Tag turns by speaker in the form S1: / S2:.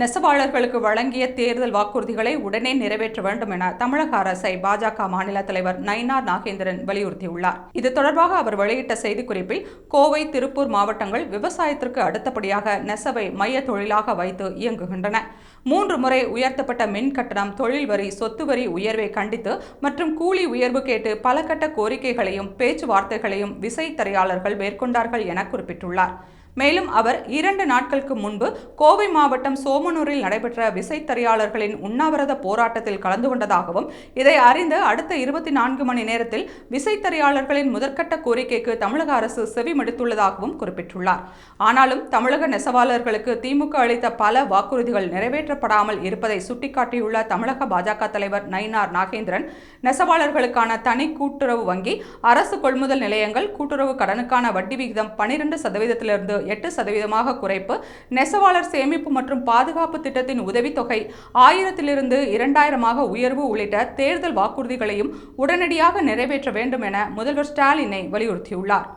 S1: நெசவாளர்களுக்கு வழங்கிய தேர்தல் வாக்குறுதிகளை உடனே நிறைவேற்ற வேண்டும் என தமிழக அரசை பாஜக மாநில தலைவர் நயினார் நாகேந்திரன் வலியுறுத்தியுள்ளார். இது தொடர்பாக அவர் வெளியிட்ட செய்திக்குறிப்பில் கோவை திருப்பூர் மாவட்டங்கள் விவசாயத்திற்கு அடுத்தபடியாக நெசவை மைய தொழிலாக வைத்து இயங்குகின்றன. மூன்று முறை உயர்த்தப்பட்ட மின் கட்டணம் தொழில் வரி சொத்து வரி உயர்வை கண்டித்து மற்றும் கூலி உயர்வு கேட்டு பல கட்ட கோரிக்கைகளையும் பேச்சுவார்த்தைகளையும் விசைத்தறியாளர்கள் மேற்கொண்டார்கள் என குறிப்பிட்டுள்ளார். மேலும் அவர் இரண்டு நாட்களுக்கு முன்பு கோவை மாவட்டம் சோமனூரில் நடைபெற்ற விசைத்தறியாளர்களின் உண்ணாவிரத போராட்டத்தில் கலந்து கொண்டதாகவும் இதை அறிந்து அடுத்த இருபத்தி நான்கு மணி நேரத்தில் விசைத்தறியாளர்களின் முதற்கட்ட கோரிக்கைக்கு தமிழக அரசு செவிமடுத்துள்ளதாகவும் குறிப்பிட்டுள்ளார். ஆனாலும் தமிழக நெசவாளர்களுக்கு திமுக அளித்த பல வாக்குறுதிகள் நிறைவேற்றப்படாமல் இருப்பதை சுட்டிக்காட்டியுள்ள தமிழக பாஜக தலைவர் நயினார் நாகேந்திரன் நெசவாளர்களுக்கான தனி கூட்டுறவு வங்கி அரசு கொள்முதல் நிலையங்கள் கூட்டுறவு கடனுக்கான வட்டி விகிதம் பனிரெண்டு சதவீதத்திலிருந்து எட்டு சதவீதமாக குறைப்பு. நெசவாளர் சேமிப்பு மற்றும் பாதுகாப்பு திட்டத்தின் உதவித்தொகை ஆயிரத்திலிருந்து இரண்டாயிரமாக உயர்வு உள்ளிட்ட தேர்தல் வாக்குறுதிகளையும் உடனடியாக நிறைவேற்ற வேண்டும் என முதல்வர் ஸ்டாலினை வலியுறுத்தியுள்ளார்.